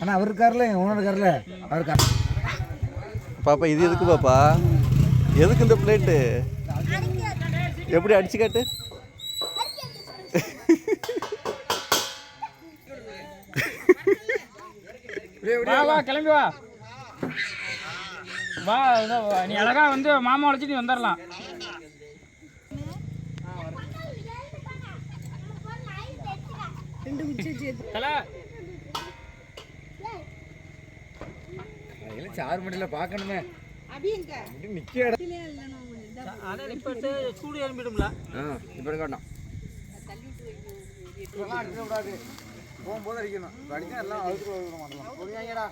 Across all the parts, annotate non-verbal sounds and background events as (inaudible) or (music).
அண்ணா அவர் இருக்கார்ல ஓனர் இருக்கார்ல? அவர் பாப்பா இது எதுக்கு பாப்பா? எதுக்கு இந்த பிளேட்டு எப்படி அடிச்சு காட்டு? வா வா கிளம்பி வா. வா. நீ அழகா வந்து மாமா அழைச்சிட்டு நீ வந்துடலாம் தல சார் நிற்க அதான் இப்போ சூடு எழும்பிடும்ல ஆ இப்படி காட்டணும் அடிக்க போகும்போது அடிக்கணும். இப்ப அடிச்சா எல்லாம் அழுத்து மாட்டோம் புரியாங்கடா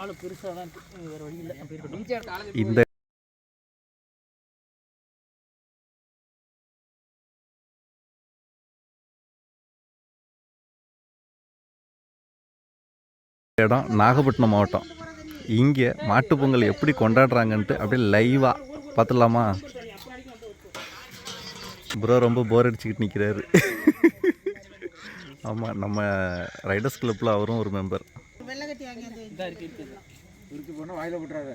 ஆளு பெருசாக தான் வேற வழி இல்லை. அப்படி இருக்கட்டும். இந்த இடம் நாகப்பட்டினம் மாவட்டம். இங்கே மாட்டுப் பொங்கல் எப்படி கொண்டாடுறாங்கன்ட்டு அப்படியே லைவாக பார்த்துடலாமா? ப்ரோ ரொம்ப போர் அடிச்சுக்கிட்டு நிற்கிறாரு ஆமாம் நம்ம ரைடர்ஸ் கிளப்பில் அவரும் ஒரு மெம்பர் இதாக இருக்கு இருக்குது உருக்கி போனால் வாயில விட்டுறாரு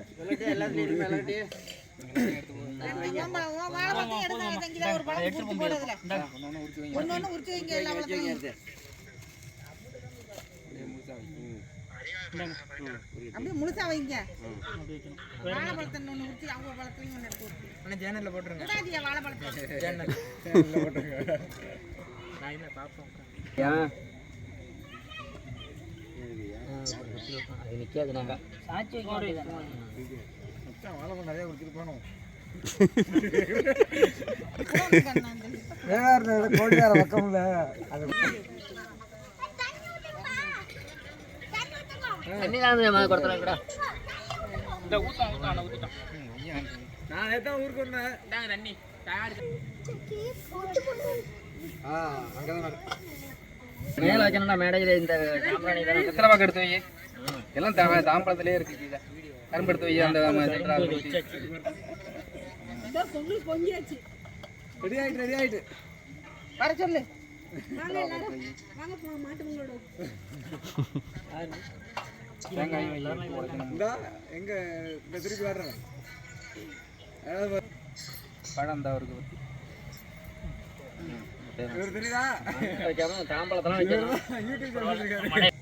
அப்படியே முழுசா வைங்க. வாழைப்பழத்தை ஒன்று ஊற்றி அவங்க பழத்தையும் ஒன்று எடுத்து ஆனால் ஜேனலில் போட்டுருங்க. வாழைப்பழத்தை ஜேனல் நான் இல்லை பார்ப்போம் அது நிற்காது நாங்கள் சாட்சி வைக்க வாழை நிறைய கொடுத்துட்டு வேற கோழியார பக்கம்ல அது நான் நேத்தான் ஊருக்கு வந்தேன் தண்ணி தயாரி ஆ அங்கே தான் மேல வைக்கணும்னா மேடையில இந்த எத்தனை பக்கம் எடுத்து வை எல்லாம் தா- தாம்பழத்திலே இருக்கு கீழே. கரும்பு எடுத்து வை அந்த ரெடி ஆயிட்டு ரெடி ஆயிட்டு. வர சொல்லு. வாங்க எல்லாரும். வாங்க போ மாட்டு பொங்கலோட. இந்தா எங்க இந்த திருப்பி வர்றேன். பழம் தான் இவர் தெரியுதா? தாம்பழத்தெல்லாம் வைக்கணும் யூடியூப்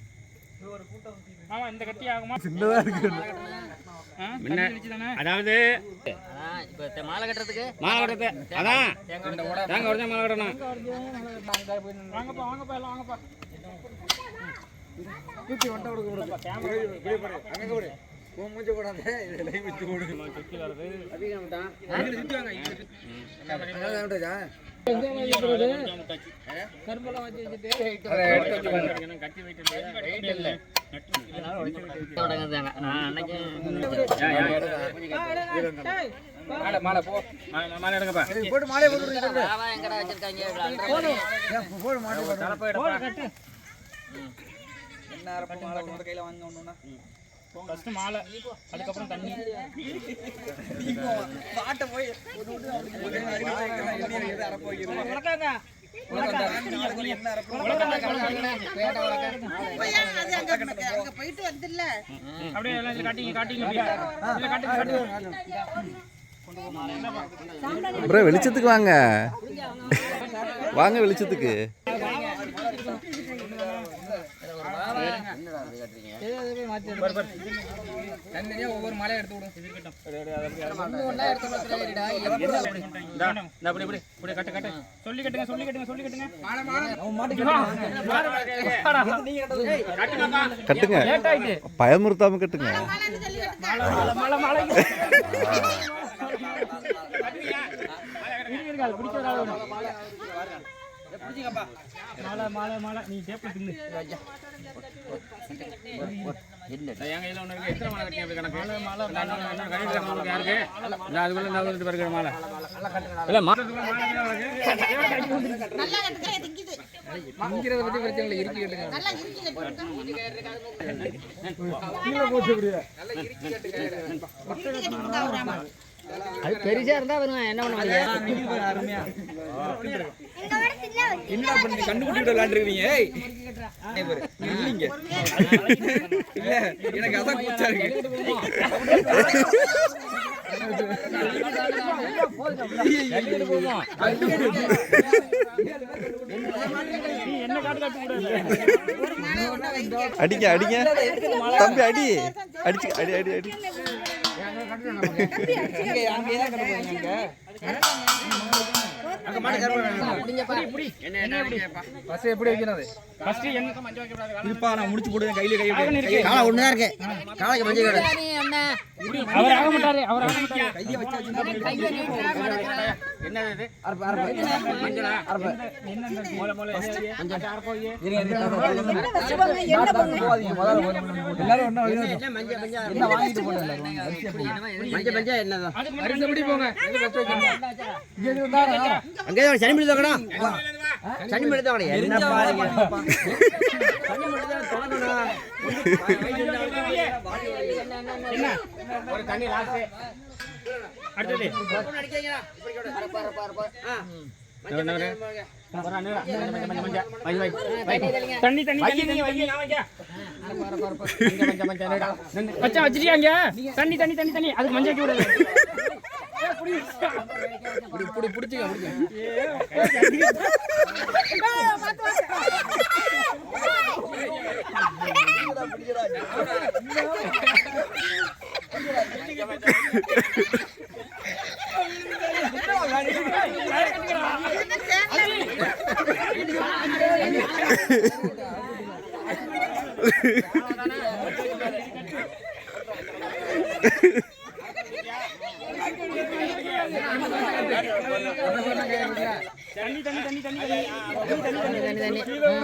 ஆமா இந்த கட்டி ஆகுமா? சின்னதா இருக்கு. அதாவது இப்ப மாலை கட்டுறதுக்கு? மாலை கட்டுறது அதான். மாலை கட்டணும். வாங்கப்பா வாங்கப்பா எல்லாம் வாங்கப்பா தூக்கி வண்ட கொடுக்க அங்க போடு. உன் மூஞ்ச கூடாது இது லைவ் வச்சு போடு. சுத்தி வருது இதுல சுத்தி வாங்க மாலை போட்டு என்ன மாலை கொண்டு கையில வாங்க ஒண்ணுன்னா ஃபர்ஸ்ட் மாலை அதுக்கப்புறம் தண்ணி. பாட்டை போய் போயிட்டு வந்துல்ல அப்படியே. காட்டிங்க காட்டிங்க. வெளிச்சத்துக்கு வாங்க. வாங்க வெளிச்சத்துக்கு. ஒவ்வொரு மாலையை எடுத்து விடும் இப்படி, இப்படி, கட்டு, கட்டு. சொல்லி கட்டுங்க சொல்லி கட்டுங்க சொல்லி கட்டுங்க. கட்டுங்க. பயமுறுத்தாம கட்டுங்க. பிடிக்க. மழை மழை மழை நீ டேப்ல தின்னு. என் கையில் ஒன்று இருக்கு எத்தனை மாலை கட்டி அப்படி கணக்கு மாலை மாலை கட்டிட்டு உங்களுக்கு யாருக்கு இல்லை அதுக்குள்ள மாலை மாலை பற்றி பிரச்சனை இல்லை இருக்கு கேட்டுங்க. போச்சு அது பெருசா இருந்தா வருங்க என்ன பண்ண முடியும்? என்ன பண்ணி கண்டுபிடிச்சு விளையாண்டுருக்கீங்க ஏய். இல்லைங்க. இல்ல எனக்கு அதான் கூச்சா அடிங்க அடிங்க. தம்பி அடி. அடிச்சு அடி அடி அடி. ஃபர்ஸ்ட் என்ன இருப்பா நான் முடிச்சு போடுவேன் கையில கை காலை ஒண்ணு தான் இருக்கு காலைக்கு மஞ்சள் கடை அவர் ஆக மாட்டாரு அவர் ஆக மாட்டாரு மஞ்சள் என்னதான் அங்கே சனி மணி தோக்கடா சனி மணி தோக்கடா என்ன பாருங்க. சனி மணி தான் தொடங்கணும் ஒரு தண்ணி லாஸ்ட் அடுத்தது. தண்ணி தண்ணி தண்ணி மச்சான் வச்சிருக்கியாங்க தண்ணி தண்ணி. தண்ணி தண்ணி அதுக்கு மஞ்சள் வைக்க விடாது புடி புடி புடிச்சுக்க புடிச்சுக்க உனக்கு ஏன்டா இப்ப கொண்டு போறேன் சுத்தி வரணும்ல போட்டுங்க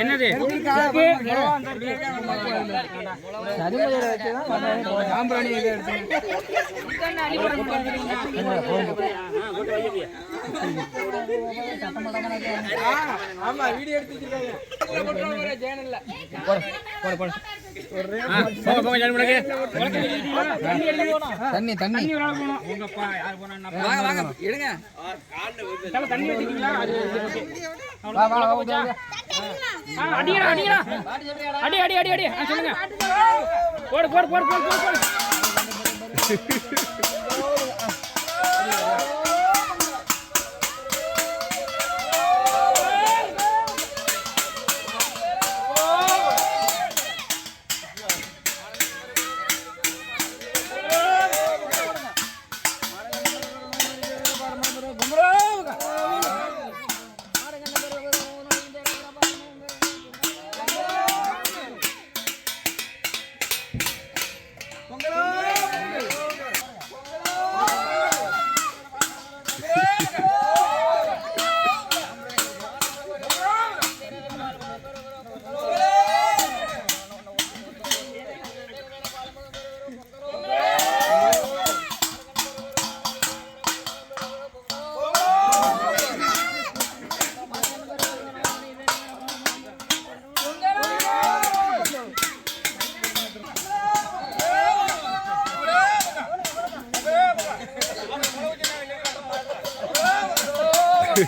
என்னது? ஆமா வீடியோ எடுத்து எடுங்க. தண்ணி வா வா அடிடா அடிடா அடி அடி அடி அடி. சொல்லுங்க. போடு போடு போடு போடு போடு.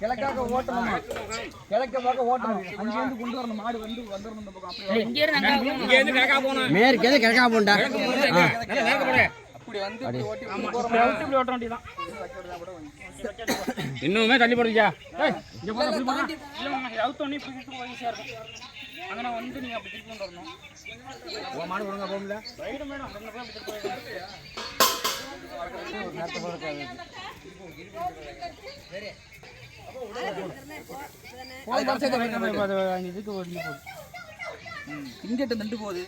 கிழக்காக ஓட்டணுமா. கிழக்க பார்க்க ஓட்டணும். அங்கேருந்து கொண்டு வரணும். மாடு வந்து வந்துடணும் இந்த பக்கம். அப்படியே இங்க இருந்து கிழக்கா போகணும். மேற்கு எது கிழக்கா போண்டா மேற்க போடு ஆமா இப்படி அவுத்து இப்படி ஓட்ட வேண்டியதான் (coughs) இன்னுமே தள்ளி போடுவியா இங்க போனா இப்படி போனா. இல்ல மாமா இது அவுத்த உடனே இப்படி ஈஸியா இருக்கும் அங்க நான் வந்து நீங்க அப்படி திருப்பி கொண்டு வரணும். உன் மாடு ஒழுங்கா போகல ரைடு மேடம் அங்க போய் அப்படி திருப்பி போகுது. இங்கிட்ட நின்று போகுது.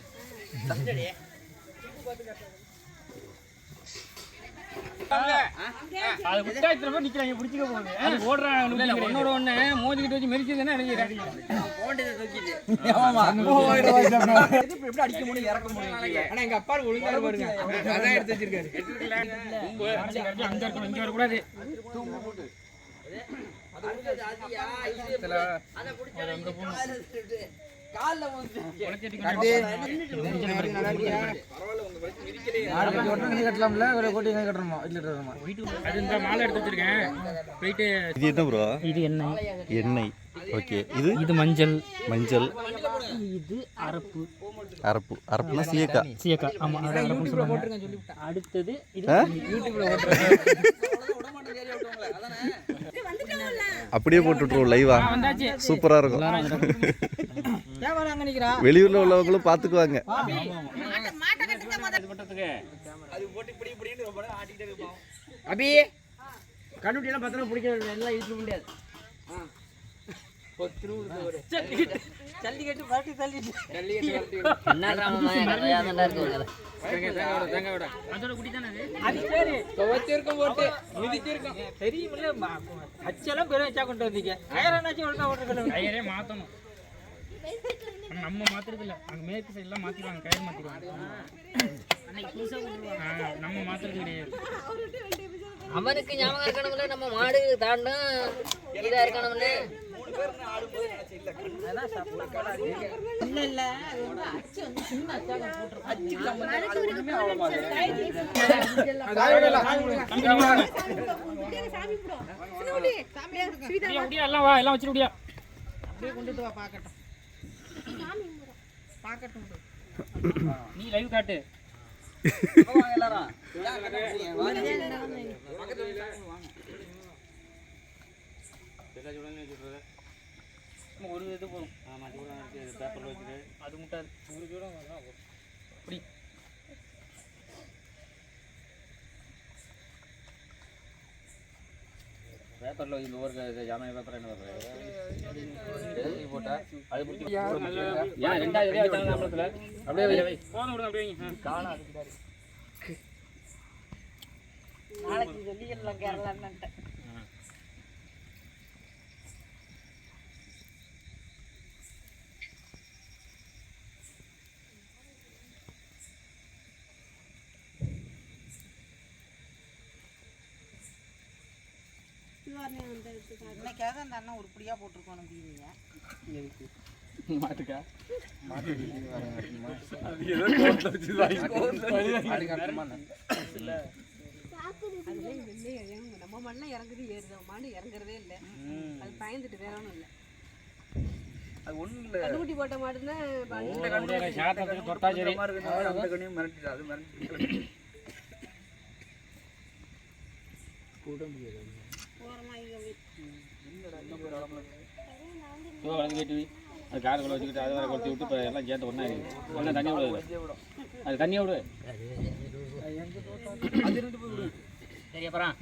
அது விட்டா இத்தனை பேர் நிக்கிறாங்க, பிடிச்சுக்க போகுது. அது ஓடுறாங்க, ஒன்னோட ஒண்ணு மோதிக்கிட்டு வச்சு மெரிச்சதுன்னா எனக்கு எப்படி அடிக்க முடியும் இறக்க முடியும்? ஆனா எங்க அப்பா ஒழுங்கா பாருங்க. அதான் எடுத்து வச்சிருக்காரு. அங்க இருக்கணும் இங்க வரக்கூடாது. கட்டலாம்ல ஒரு கோட்டி இது என்ன ப்ரோ இது எண்ணெய். எண்ணெய். ஓகே இது? இது மஞ்சள். மஞ்சள். இது அரப்பு. அரப்பு. அரப்புனா சீயக்காய். சீயக்கா ஆமா அது அரப்புன்னு சொல்லுவாங்க அடுத்தது இது ஆ? அப்படியே லைவா வந்தாச்சு. சூப்பரா இருக்கும். வெளியூர்ல உள்ளவங்களும் பாத்துக்குவாங்க. அபி கண்ணுட்டி எல்லாம் பத்திரம் பிடிக்க எல்லாம் இழுக்க முடியாது. என்ன கிராமமா துவச்சிருக்கும் போட்டு மிதிச்சிருக்கும். தெரியுமில்ல அச்செல்லாம் பெரிய வச்சா கொண்டு வந்தீங்க. வேற என்னாச்சும் ஒழுங்கா ஓட்டுக்கணும் கயிறே மாத்தணும். நம்ம மாத்துறது இல்ல அங்க மேற்கு சைடுலாம் மாத்திடுவாங்க கயிறு மாத்திடுவாங்க. ஆ, நம்ம மாத்துறது கிடையாது. அவனுக்கு ஞாபகம் இருக்கணும்ல நம்ம மாடு தாண்டும் இதா இருக்கணும்னு இல்ல இல்ல அது வந்து அச்சு வந்து சின்ன அச்சாக போட்டுருக்காங்க சாமி போடும் சின்ன குட்டி. சாமி கொடுங்க முடியா, முடியா, எல்லாம் வா எல்லாம் வச்சிரு முடியா அப்படியே கொண்டுட்டு வா பார்க்கட்டும் பார்க்கட்டும். நீ லைவ் காட்டு. (laughs) சும்மா ஒரு இது போதும். அது முட்டாது ஒரு ஜூடம் அப்படி பேப்பர்ல இந்த ஒரு ஜாமான் பேப்பர் என்ன போட்டா அப்படியே. நாளைக்கு சொல்லிடலாம் கேரளான்ட்டு இன்னைக்காவது அந்த அண்ணன் உருப்படியா போட்டிருக்கோம் அப்படிங்க மாட்டுக்கா? நம்ம மண்ணை இறங்குது ஏறுது மாடு இறங்குறதே இல்ல அது பயந்துட்டு வேற இல்ல அது ஒண்ணும் இல்ல கண்ணுக்குட்டி போட்ட மாடுன்னா அந்த கண்ணையும் மிரட்டிட்டு அது மிரட்டிட்டு இதோ வளர்ந்து கேட்டு. அது காருக்குள்ள வச்சுக்கிட்டு அதை வேற கொளுத்தி விட்டு இப்போ எல்லாம் சேர்த்து ஒன்றா இருக்குது ஒன்றா தண்ணி விடு. அது தண்ணியை விடு. சரி அப்புறம்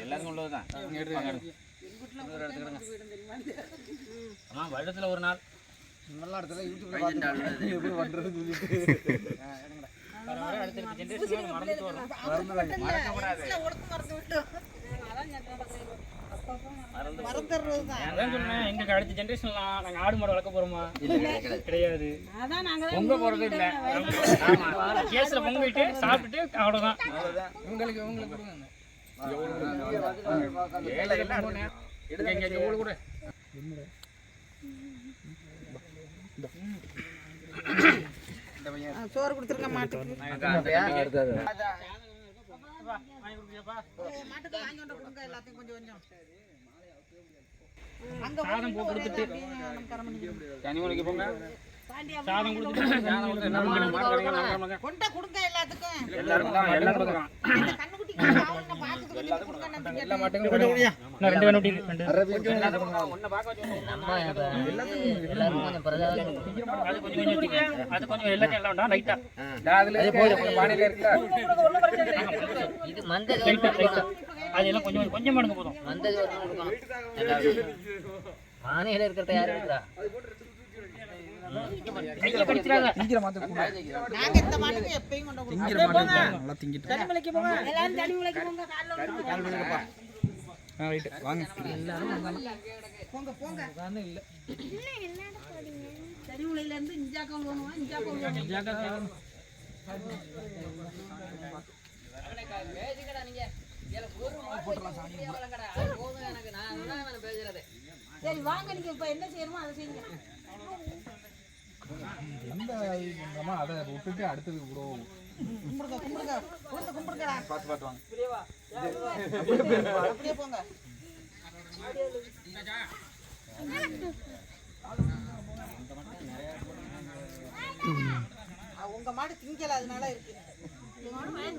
எல்லாருக்கும் உள்ளதுதான். எடுத்து ஆமா வருடத்துல ஒரு நாள். நல்ல இடத்துல எப்படி சொல்லிட்டு. (laughs) எங்களுக்கு அடுத்த ஜென்ரேஷன்லாம் நாங்க ஆடு மாடு வளர்க்க போறோமா? கிடையாது. அதான் நாங்க பொங்க போறது இல்ல. ஆமா கேஸ்ல பொங்கிட்டு சாப்பிட்டுட்டு அவ்வளவுதான். உங்களுக்கு உங்களுக்கு கூட. சோறு கொடுத்துருக்க மாட்டுக்கு. மாட்டுக்கு வாங்கி கொண்டு கொடுங்க எல்லாத்தையும் கொஞ்சம் கொஞ்சம் அங்க சாதம் கொடுத்துட்டு. கனிமொழிக்கு போங்க. சாதம் கொடுத்துட்டு. கொண்டா கொடுங்க எல்லாத்துக்கும். எல்லாரும் தான் கொஞ்சம் அது கொஞ்சம் கொஞ்சம் அது கொஞ்சம் இருக்கா? இது மந்த அது எல்லாம் கொஞ்சம் கொஞ்சம் மடங்கு போதும் மந்த இருக்கிறத யாரு இருக்கிறா கையில கடிச்சிடாத நாங்க இந்த மாட்டுக்கு எப்பயும் கொண்டு போங்க. எல்லாரும் தனி உலைக்கு போங்க. காலைல போங்க போங்க. தனி உலையில இருந்து இஞ்சாக்கம் போகணும்? இஞ்சாக்கம் போகணும். சரி வாங்க நீங்க இப்ப என்ன செய்யணுமோ அதை செய்யுங்க. கும்பிடுங்க கும்பிடுங்க. கும்பிடுங்க கும்பிடுங்கடா. பார்த்து பார்த்து வாங்க. அப்படியே போங்க. உங்க மாடு திங்கல அதனால இருக்கு. அவ்வளோதான்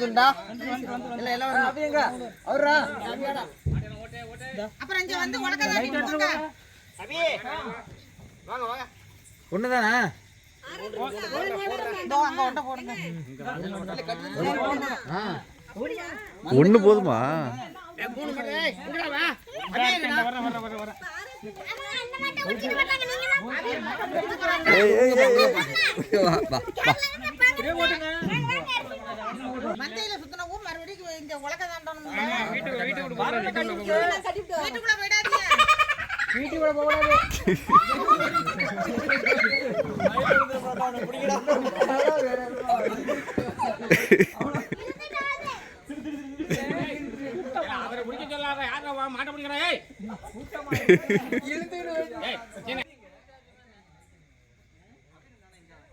அதுண்டா எல்லாம் எல்லாம் அப்படிங்க அவரா அப்புறம் இங்க வந்து உனக்கு போங்க ஒண்ணுதானே இதோ அங்க ஒண்ட போடுங்க ஒன்று போதுமா ஏய் ஏய் ஏய் ஏய். மந்தையில சுத்தின ஊர் மறுபடியும் இங்க உலக தாண்டணும் வீட்டுக்கு வீட்டுக்கு வீட்டுக்குள்ள போயிடாதீங்க. வீட்டுக்குள்ள போக கூடாது அவரை பிடிக்க சொல்லாத யாரை வா மாட்ட பிடிக்கிறா ஏய் ஏய் சின்ன இது நிக்காது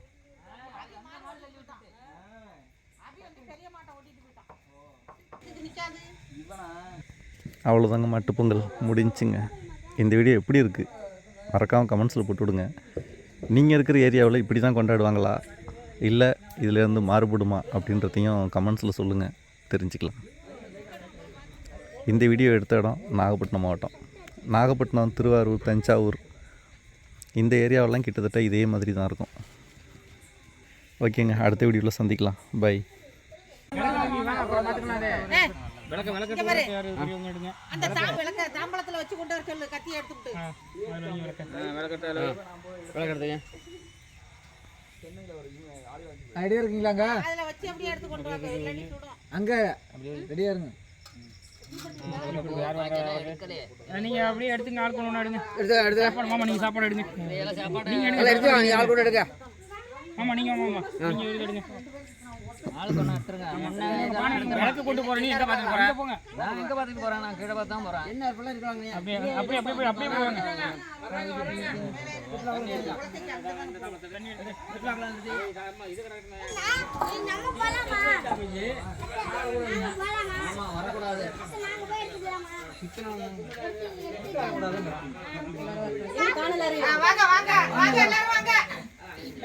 அவ்வளோதாங்க மட்டுப்பொங்கல் முடிஞ்சுங்க. இந்த வீடியோ எப்படி இருக்குது மறக்காமல் கமெண்ட்ஸில் போட்டு விடுங்க நீங்கள் இருக்கிற ஏரியாவில் இப்படி தான் கொண்டாடுவாங்களா? இல்லை இதிலேருந்து மாறுபடுமா? அப்படின்றதையும் கமெண்ட்ஸில் சொல்லுங்கள் தெரிஞ்சுக்கலாம். இந்த வீடியோ எடுத்த இடம் நாகப்பட்டினம் மாவட்டம். நாகப்பட்டினம் திருவாரூர் தஞ்சாவூர். இந்த ஏரியாவெல்லாம் கிட்டத்தட்ட இதே மாதிரி தான் இருக்கும். ஓகேங்க அடுத்த வீடியோவில் சந்திக்கலாம். பை விளக்க விளக்க இங்க பாரு. பெரியவங்க எடுங்க அந்த தாம் விளக்க தாம்பளத்துல வச்சு கொண்டு வர சொல்லு கத்தி எடுத்துட்டு நீ விளக்க. விளக்கெடுத்துங்க ரெடியா இருக்கீங்களாங்க அதுல வச்சு அப்படியே எடுத்து கொண்டு வாங்க. இல்லாட்டி சுடும் அங்க. ரெடியா இருங்க. நீங்க அப்படியே எடுத்துங்க ஆள் கொண்டு எடுங்க. எடுத்து எடுத்து சாப்பாடு மாமா நீங்க சாப்பாடு எடுங்க. நீங்க எல்லாம் எடுங்க எடுத்து ஆள் கூட எடுக்க மாமா நீங்க மாமா. நீங்க எடுங்க எடுங்க ஆள் கொண்டு எடுத்துருங்க முன்ன விளக்கு கொண்டு போற நீ எங்க பாத்துட்டு போற போங்க நான் எங்க பாத்துட்டு போறேன் நான் கீழே பார்த்து தான் போறேன் என்ன இப்பெல்லாம் இருக்காங்க அப்படியே அப்படியே அப்படியே அப்படியே போவாங்க ஆ, வாங்க வாங்க வாங்க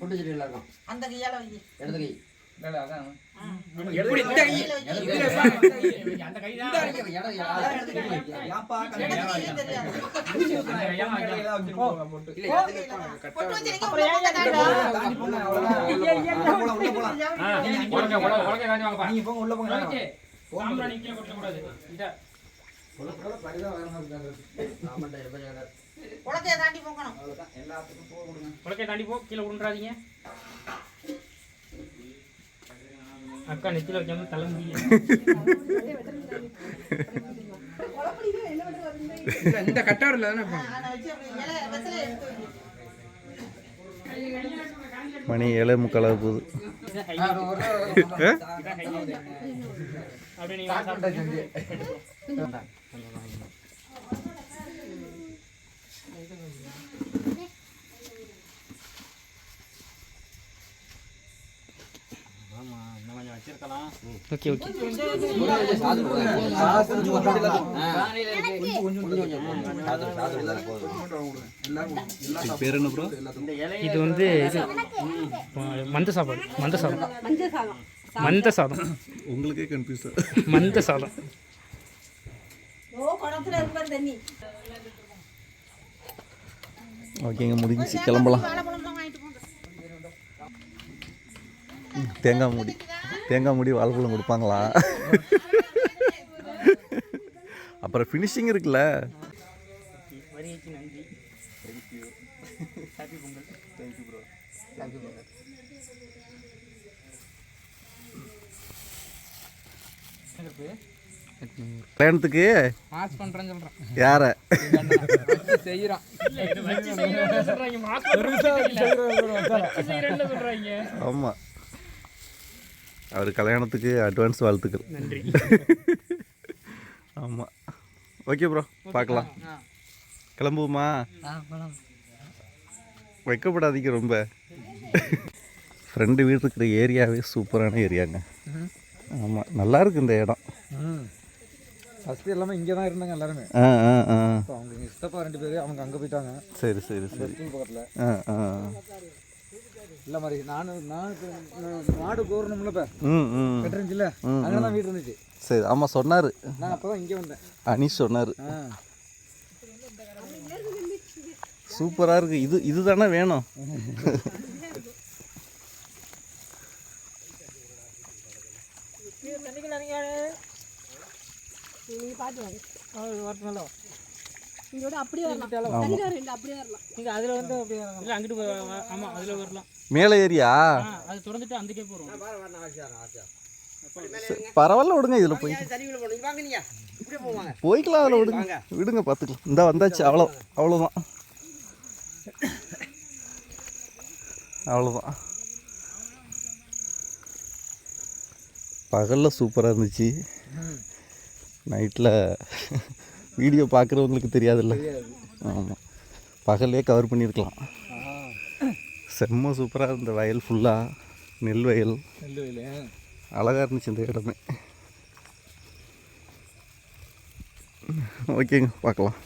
கொண்டு வச்சுட்டு எல்லாருக்கும். அந்த கையால வை. இடது கை. உள்ள போங்க தாண்டா. குளத்தைய தாண்டி போகணும் உலகை தாண்டி போ கீழே விழுந்துறாதீங்க அக்கா நெத்தில வைக்காம தலை முடியல. இந்த கட்டாரில் தானே அப்படி மணி ஏழே முக்காலாக போகுது. அப்படியே நீங்க சாப்பிட்டு ஓகே ஓகே சாது போதும். சாது கொஞ்சம் கொஞ்சம் எல்லாத்துக்கும். கொஞ்சம் கொஞ்சம் போதும். சாது, சாது எல்லாரும் போதும். பேர் என்ன ப்ரோ இது வந்து இது மந்த சாப்பாடு மந்த சாதம். மந்த சாதம். உங்களுக்கே கன்ஃபியூஸ் மந்த சாதம். ஓகேங்க முடிஞ்சிச்சு கிளம்பலாம். தேங்காய் மூடி. தேங்காய் மூடி வாழைப்பழம் கொடுப்பாங்களா? அப்புறம் ஃபினிஷிங் இருக்குல்ல? கல்யாணத்துக்கு? யார? செய்கிறான் வச்சு அவர் கல்யாணத்துக்கு அட்வான்ஸ் வாழ்த்துக்கள். நன்றி. ஆமாம் ஓகே ப்ரோ பார்க்கலாம். கிளம்புவோமா? வைக்கப்படாதீங்க ரொம்ப. ஃப்ரெண்டு வீடு இருக்கிற ஏரியாவே சூப்பரான ஏரியாங்க. ஆமாம் நல்லா இருக்கு இந்த இடம். ஃபஸ்ட்டு எல்லாமே இங்கே தான் இருந்தாங்க எல்லாருமே. ஆ ஆ ஆ. அவங்க சித்தப்பா ரெண்டு பேர் அவங்க அங்கே போயிட்டாங்க. சரி சரி சரி. பக்கத்தில். ஆ ஆ. இல்லை மாதிரி நானும் நான் மாடு கோரணும்ல இப்போ. ம் ம். கட்டுருந்துச்சுல ம், அங்கே தான் வீடு இருந்துச்சு. சரி ஆமாம் சொன்னார். நான் அப்போ தான் இங்கே வந்தேன். அனீஷ் சொன்னார். சூப்பராக இருக்குது இது இதுதானே வேணும். நீங்க பாத்து வாங்க வரணும்ல இங்கோட அப்படியே வரலாம். தனியா ரெண்டு அப்படியே வரலாம். நீங்கள் அதில் வந்து அப்படியே இல்ல அங்கிட்டு வ- வ- ஆமா அதுல வரலாம். மேலே ஏரியா அது திறந்துட்டு அந்துக்கே பரவாயில்ல விடுங்க இதில் போய். போய்க்கலாம் அதில் விடுங்க. விடுங்க பார்த்துக்கலாம் இந்த வந்தாச்சு அவ்வளோ அவ்வளோதான். அவ்வளோதான். பகலில் சூப்பராக இருந்துச்சு. நைட்டில் வீடியோ பார்க்குறவங்களுக்கு தெரியாதுல்ல. ஆமாம் பகல்லே கவர் பண்ணியிருக்கலாம் செம்ம சூப்பராக இருந்த வயல் ஃபுல்லாக நெல் வயல். அழகாக இருந்துச்சு இந்த இடமே. ஓகேங்க பார்க்கலாம்.